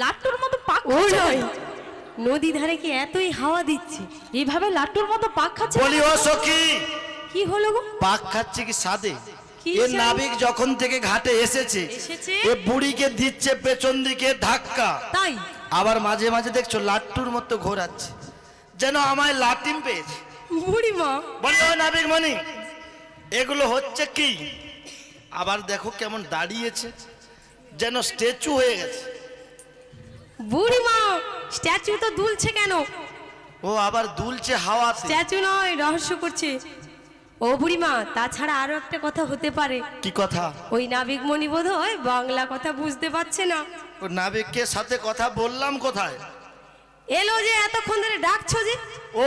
লাট্টুর মতো পাক ও খাচ্ছে নয়। নদী ধারে কি এতই হাওয়া দিচ্ছে? এইভাবে লাট্টুর মতো পাক খাচ্ছে বলি ও সখী। কি হলো গো? পাক খাচ্ছে কি সাদে? এ? নাবিক যখন থেকে ঘাটে এসেছে এসেছে? এ বুড়িকে দিচ্ছে পেছন দিকে ধাক্কা। তাই? আবার মাঝে মাঝে দেখছ লাট্টুর মতো ঘোরাচ্ছে। যেন আমায় লাটিম পেয়েছে। বুড়িমা বলি ও নাবিক মনি এগুলো হচ্ছে কি? আবার দেখো কেমন দাঁড়িয়েছে। যেন স্ট্যাচু হয়ে গেছে। বুড়িমা স্ট্যাচু তো দুলছে কেন? ও আবার দুলছে হাওয়াতে। স্ট্যাচু নয় রহস্য করছে। ও বুড়িমা তাছাড়া আরও একটা কথা হতে পারে। কি কথা? ওই নাবিক মণি বোধ হয় বাংলা কথা বুঝতে পারছে না। ও নাবিককে সাথে কথা বললাম কোথায়? এলো যে এতক্ষণ ধরে ডাকছো যে? ও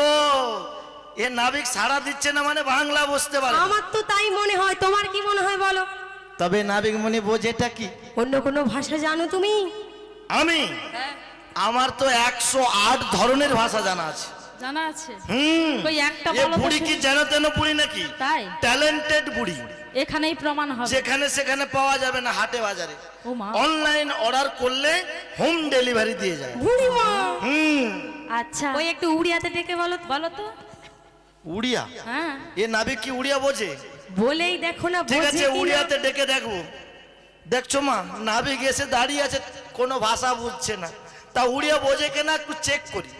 এ নাবিক সাড়া দিচ্ছে না মানে বাংলা বুঝতে পারে আমার তো তাই মনে হয় তোমার কি মনে হয় বলো? তবে নাবিক মনি বোঝেটা কি? অন্য কোনো ভাষা জানো তুমি? আমি? আমার তো একশো আট ধরনের ভাষা জানা আছে। জানা আছে? হুম। একটা বুড়ি কি। যেন তেন বুড়ি নাকি? তাই? ট্যালেন্টেড বুড়ি। এখানেই প্রমাণ হবে। যেখানে সেখানে পাওয়া যাবে না হাটে বাজারে। অনলাইন অর্ডার করলে হোম ডেলিভারি দিয়ে যায়। হুম। আচ্ছা। ওই একটু উড়িয়াতে ডেকে বলো তো। বলো তো। উড়িয়া? হ্যাঁ। এ নাবিক কি উড়িয়া বোঝে? বলেই দেখো না ঠিক আছে উড়িয়াতে ডেকে দেখব। দেখছ মা নাবিক এসে দাঁড়িয়ে আছে কোনো ভাষা বুঝছে না। তা উড়িয়া বোঝে কেনা একটু চেক করি।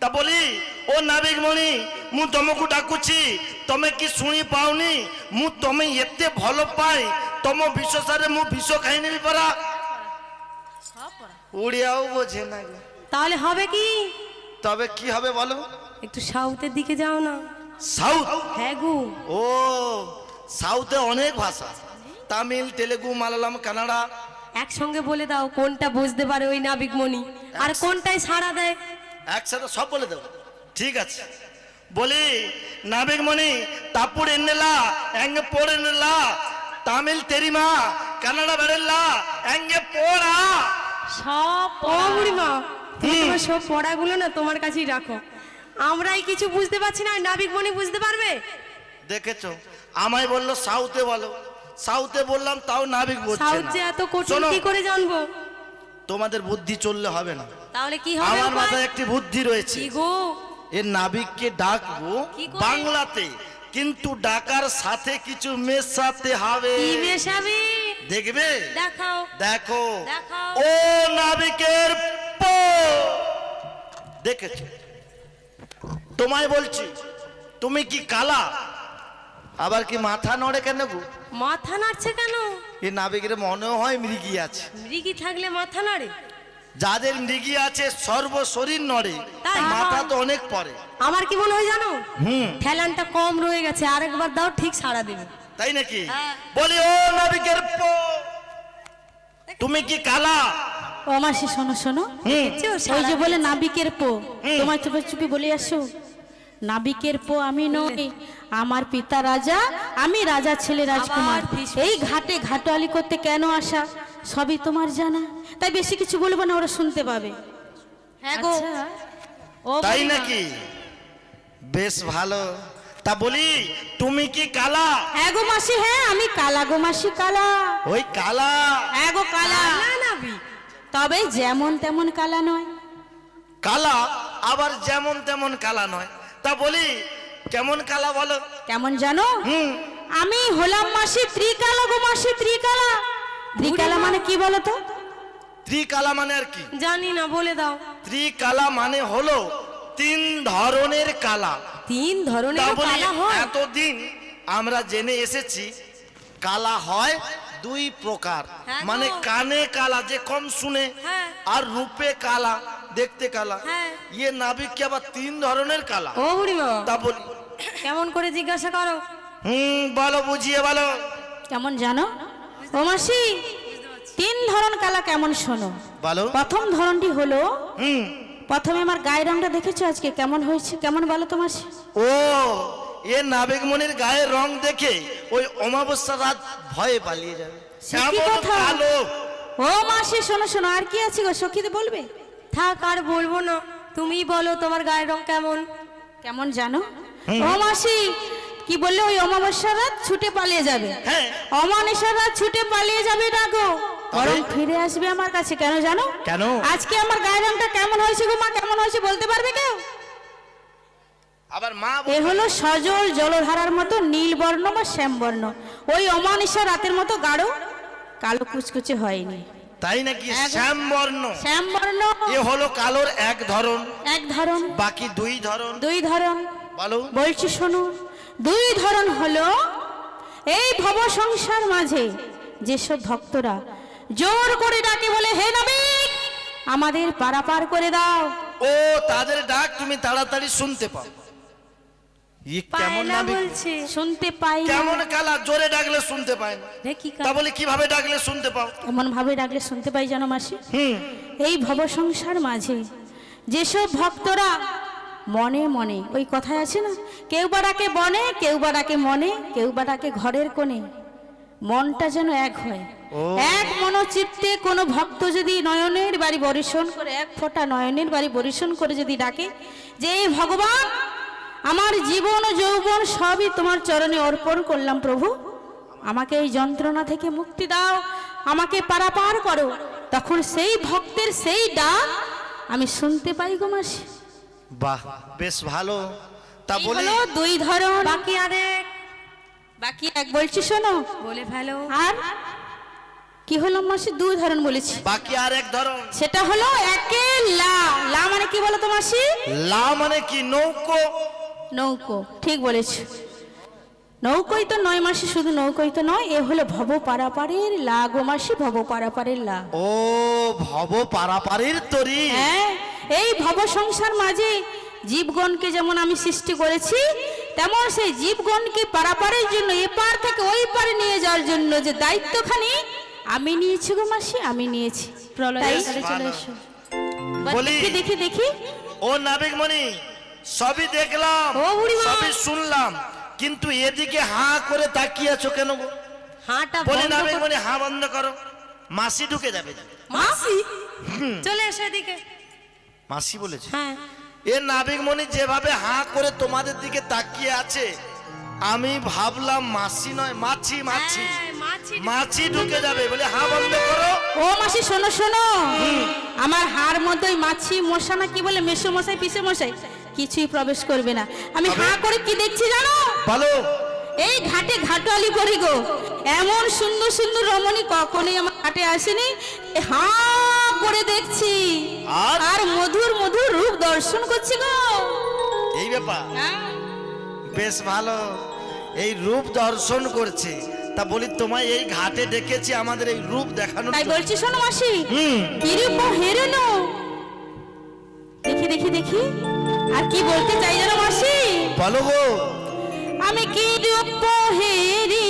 তা বলি ও নাবিকমণি মু তোমাকে ডাকুছি তুমি কি শুনি পাওনি? মু তুমি এতে ভালো পাই তোম বিশ্বসারে মু বিষ খাই নেবি পরা উড়িয়াও বোঝে না তাহলে হবে কি? তবে কি হবে বলো? একটু সাউথের দিকে যাও না। সাউথ? হ্যাঁ গু। ও সাউথে অনেক ভাষা। তামিল তেলেগু মালায়ালাম কানাডা একসঙ্গে বলে দাও কোনটা বুঝতে পারে ওই নাবিকমণি। আর কোনটাই সাড়া দেয়? একসাথে সব বলে দাও ঠিক আছে। বলি নাবিকমণি তাপুর এনেলা এঙ্গে পোড় এন্নেলা তামিল তেরিমা কানাডা বেরেলা এঙ্গে পড়া সব পড়া হ্যাঁ। বুড়িমা। তোমার সব পড়াগুলো না তোমার কাছেই রাখো। আমরাই কিছু বুঝতে পারছি না নাবিকমণি বুঝতে পারবে? দেখেছ। আমায় বলল সাউথে বলো। সাউথে বললাম তাও নাবিক বলছে সাউথ যে এত কঠিন কি করে জানব? তোমাদের বুদ্ধি চললে হবে না। তাহলে কি হবে আমার মাথায় একটি বুদ্ধি রয়েছে। গো? এর নাবিককে ডাকবো বাংলাতে কিন্তু ডাকার সাথে কিছু মেশাতে হবে। কি মেশাবে? দেখবে? দেখাও। দেখো। ও নাবিকের পো। দেখেছ? তোমায় বলছি তুমি কি কালা? আবার কি মাথা নড়ে কেন গো? মাথা নাড়ছে কেন? এ নাবিকের মনে হয় মৃগি আছে। মৃগি থাকলে মাথা নাড়ে? যাদের মৃগি আছে সর্ব শরীর নড়ে তাই? মাথা তো অনেক পরে আমার কি মনে হয় জানো? হুম। ঠেলানটা কম রয়ে গেছে আরেকবার দাও ঠিক সাড়া দেবে। তাই নাকি? হ্যাঁ। বলি ও নাবিকের পো তুমি কি কালা? ও মাসি শোনো শোনো। ওই যে বলে নাবিকের পো। তোমার চুপে চুপি বলে আসো। নাবিকের পো আমি নই আমার পিতা রাজা আমি রাজা ছেলে রাজকুমার। এই ঘাটে ঘাটোয়ালি করতে কেন আসা? সবই তোমার জানা। তাই বেশি কিছু বলব না ওরা শুনতে পাবে। হ্যাঁ গো। আচ্ছা। তাই নাকি? বেশ ভালো। তা বলি তুমি কি কালা? হ্যাঁ গো মাসি হ্যাঁ আমি কালা গো মাসি কালা। ওই কালা। হ্যাঁ গো কালা। তবে যেমন তেমন কালা নয়। কালা আবার যেমন তেমন কালা নয়। তা বলি কেমন কালা বলো? কেমন জানো? হুম। আমি হলাম মাসি ত্রিকালা গো মাসি ত্রিকালা। ত্রিকালা মানে কি বলো তো? ত্রিকালা মানে আর কি? জানি না বলে দাও। ত্রিকালা মানে হলো তিন ধরনের কালা। তিন ধরনের বলি কালা হয়? এতদিন আমরা জেনে এসেছি কালা হয় দুই প্রকার। হ্যাঁ মানে কানে কালা যে কম শুনে হ্যাঁ। আর রূপে কালা। দেখতে কালা। হ্যাঁ। ইয়ে নাবিক কি আবার তিন ধরনের কালা? ও বুড়িমা তা বলি। কেমন করে জিজ্ঞাসা করো। হুম বলো বুঝিয়ে বলো। কেমন জানো? ও মাসি তিন ধরন কালা কেমন শোনো? বলো। প্রথম ধরনটি হলো হুম। প্রথমে আমার গায়ের রংটা দেখেছ আজকে? কেমন হয়েছে? কেমন বলো তো মাসি? ও এ নাবিক মনির গায়ের রং দেখে ওই অমাবস্যা রাত ভয়ে পালিয়ে যাবে। সে কি কথা? কালো। ও মাসি শোনো শোনো আর কি আছে গো? সখীতে বলবে? থাক আর বলব না। তুমি বলো তোমার গায়ের রং কেমন? কেমন জানো? ও মাসি কি বললে ওই অমাবস্যা রাত ছুটে পালিয়ে যাবে। হ্যাঁ। অমানিসা রাত ছুটে পালিয়ে যাবে না গো বরং ফিরে আসবে আমার কাছে কেন জানো? কেন? আজকে আমার গায়ের রংটা কেমন হয়েছে গো মা কেমন হয়েছে বলতে পারবে কেউ? আবার মা এ হলো সজল জলধারার মতো নীল বর্ণ বা শ্যাম বর্ণ ওই অমানিসা রাতের মতো গাঢ় কালো কুচকুচে হয়নি। তাই নাকি শ্যাম বর্ণ শ্যাম বর্ণ এ হলো কালোর এক ধরন। এক ধরন। বাকি দুই ধরন। দুই ধরন। বলো। বলছি শোনো। দুই ধরন হলো এই ভব সংসার মাঝে যেসব ভক্তরা জোর করে ডাকে বলে হে নবীন আমাদের পারাপার করে দাও। ও তাদের ডাক তুমি তাড়াতাড়ি শুনতে পাও। ই কেমন পায়লা নাবিক বলছে শুনতে পাই না। কেমন কালা জোরে ডাকলে শুনতে পায় না। দেখি তা বলে কীভাবে ডাকলে শুনতে পাও? এমন ভাবে ডাকলে শুনতে পাই জানো মাসি? হুম। এই ভব সংসার মাঝে যেসব ভক্তরা মনে মনে ওই কথায় আছে না কেউ বা ডাকে বনে কেউ বা ডাকে মনে কেউ বা ডাকে ঘরের কোণে। মনটা যেন এক হয়। এক মনোচিত্তে কোনো ভক্ত যদি নয়নের বাড়ি বরিশন করে এক ফোঁটা নয়নের বাড়ি বরিশন করে যদি ডাকে যে এই ভগবান আমার জীবন ও যৌবন সবই তোমার চরণে অর্পণ করলাম প্রভু। আমাকে এই যন্ত্রণা থেকে মুক্তি দাও আমাকে পারাপার করো। তখন সেই ভক্তের সেই ডাক আমি শুনতে পাই গো মাসি। বাহ বেশ ভালো। তা বলি হলো দুই ধরন। বাকি আরেক। বাকি এক বলছি শোনো। বলে ফেলো। আর কি হলো মাসি? দুই ধরন বলেছি। বাকি আর এক ধরন। সেটা হলো একে লা। লা মানে কি বলো তো মাসি? লা মানে কি নৌকো? নৌকো ঠিক বলেছ। নৌকোই তো নয় মাসে শুধু নৌকোই তো নয় এ হলো ভব পারাপারের লা গো মাসি ভব পারাপারের লা ও ভব পারাপারের তরি। হ্যাঁ এই ভব সংসার মাঝে জীবগণকে যেমন আমি সৃষ্টি করেছি তেমন সেই জীবগণকে পারাপারের জন্য এপার থেকে ওই পারে নিয়ে যাওয়ার জন্য যে দায়িত্বখানি আমি নিয়েছি গো মাসি আমি নিয়েছি। প্রলয়? চলে এসো। বলি। দেখি দেখি দেখি। ও নাবিক মণি সবই দেখলাম। সবই শুনলাম। কিন্তু এদিকে হা করে তাকিয়ে আছো কেন গো? হাঁটা বলি বন্ধ নাবিক হা বন্ধ করো। মাসি ঢুকে যাবে মাসি? চলে এসো এদিকে। মাসি বলেছে হ্যাঁ। এ নাবিক মণি যেভাবে হা করে তোমাদের দিকে তাকিয়ে আছে আমি ভাবলাম মাসি নয় মাছি মাছি। হ্যাঁ, মাছি মাছি ঢুকে যাবে। বলে হা বন্ধ করো। ও মাসি শোনো শোনো। আমার হাড় মধ্যে মাছি মশা না কি বলে মেশো মশাই পিসে মশাই? কিছুই প্রবেশ করবে না। আমি হা করে কি দেখছি জানো? বলো এই ঘাটে ঘাটালি করি গো। এমন সুন্দর সুন্দর রমণী কখনোই আমার ঘাটে আসেনি। হা করে দেখছি। আর? মধুর মধুর রূপ দর্শন করছি গো। এই ব্যাপার? হ্যাঁ? বেশ ভালো। এই রূপ দর্শন করছে। তা বলি তোমায় এই ঘাটে ডেকেছি আমাদের এই রূপ দেখানোর তাই। বলছি শোনো মাসি। হুম। কিরূপ হেরেনো? দেখি দেখি দেখি। আর কি বলতে চাই জানো মাসি? বলো গো। আমি কি রূপ হেরিনু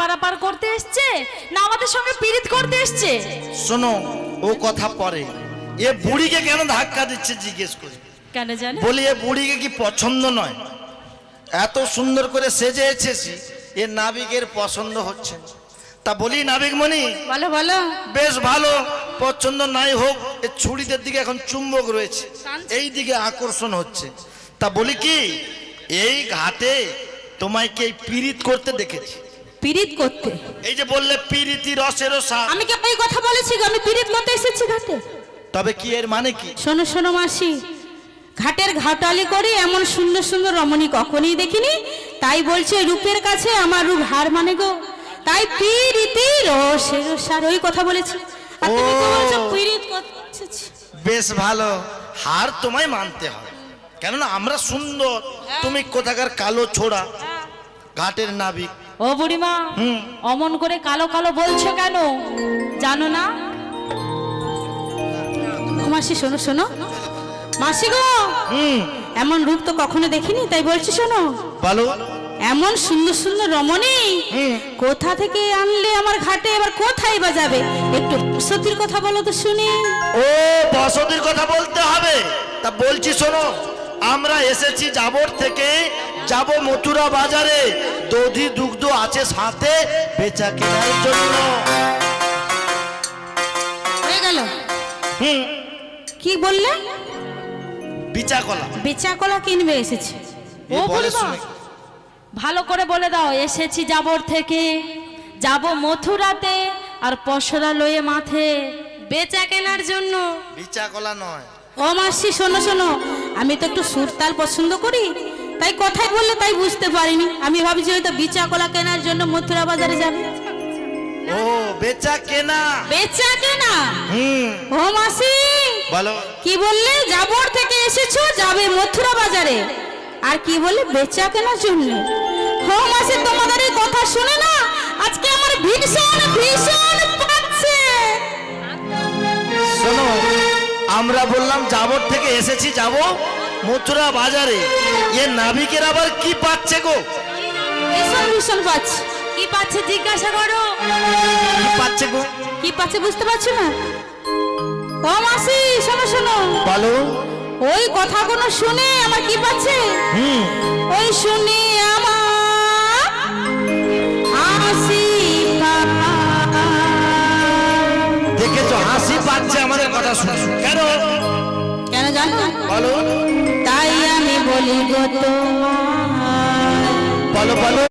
পারাপার করতে এসছে? না আমাদের সঙ্গে পীড়িত করতে এসছে? শোনো ও কথা পরে। এ বুড়িকে কেন ধাক্কা দিচ্ছে জিজ্ঞেস করি। কেন জানে? বলি এ বুড়িকে কি পছন্দ নয়? এত সুন্দর করে সেজে এসেছি এ নাবিকের পছন্দ হচ্ছে তা বলি নাবিক মনি বলো বলো। বেশ ভালো পছন্দ নাই হোক এ ছুরিদের দিকে এখন চুম্বক রয়েছে এই দিকে আকর্ষণ হচ্ছে। তা বলি কি এই ঘাটে তোমায় কে পীড়িত করতে দেখেছি? পীড়িত করতে। এই যে বললে পীড়িতি রসের আমি কি এই কথা বলেছি? আমি পীড়িত করতে এসেছি ঘাটে। তবে কি এর মানে কি? শোনো শোনো মাসি ঘাটের ঘাটালি করে এমন সুন্দর সুন্দর রমণী কখনই দেখিনি। তাই বলছে রূপের কাছে আমার রূপ হার মানে গো। তাই পীড়িতি রসের সার। ওই কথা বলেছি। আর তুমি কি বলছো পীড়িত করতে বেশ ভালো। হার তোমায় মানতে হবে। কেননা আমরা সুন্দর। তুমি কোথাকার কালো ছোড়া। ঘাটের নাবিক। ও বুড়িমা হুম। অমন করে কালো কালো বলছো কেন? জানো না? মাসি শোনো শোনো। মাসি গো এমন রূপ তো কখনো দেখিনি তাই বলছি শোনো। বলো। এমন সুন্দর সুন্দর রমণী কোথা থেকে আনলে আমার ঘাটে এবার কোথায় বা যাবে? একটু সত্যির কথা বলো তো শুনি। ও বসতির কথা বলতে হবে। তা বলছি শোনো আমরা এসেছি যাবর থেকে যাব মথুরা বাজারে। দধি দুগ্ধ আছে সাথে বেচা কেনার জন্য। হয়ে গেল? হুম। কি বললে? বিচা কলা বেচা কলা কিনবে এসেছে। ও বলে বুড়িমা ভালো করে বলে দাও এসেছি যাবর থেকে। যাব মথুরাতে আর পশরা লয়ে মাথে বেচা কেনার জন্য। বিচা কলা নয়। ও মাসি শোনো শোনো আমি তো একটু সুরতাল পছন্দ করি। তাই কথাই বললে তাই বুঝতে পারিনি। আমি ভাবছি হয়তো বিচা কলা কেনার জন্য মথুরা বাজারে যাবে। ও বেচা কেনা। বেচা কেনা? হুম। ও মাসি বলো। কি বললে? জাবর থেকে এসেছ যাবে মথুরা বাজারে। আর কি বললে? বেচা কেনার জন্য। হো মাসি তোমাদের এই কথা শুনে না আজকে আমার ভীষণ ভীষণ পাচ্ছে। শোনো আমরা বললাম যাবর থেকে এসেছি যাব। মথুরা বাজারে। এ নাবিকের আবার কি পাচ্ছে গো? ভীষণ ভীষণ পাচ্ছে। কি পাচ্ছে জিজ্ঞাসা করো। কি পাচ্ছে গো? কি পাচ্ছে বুঝতে পারছ না? ও মাসি শোনো শোনো। বলো। ওই কথাগুলো শুনে আমার কি পাচ্ছে? হুম। ওই শুনি আমার হাসি। দেখেছ হাসি পাচ্ছে আমাদের কথা শুনে। কেন? কেন জানো। বলো। তাই আমি বলি গো তোমার বলো বলো।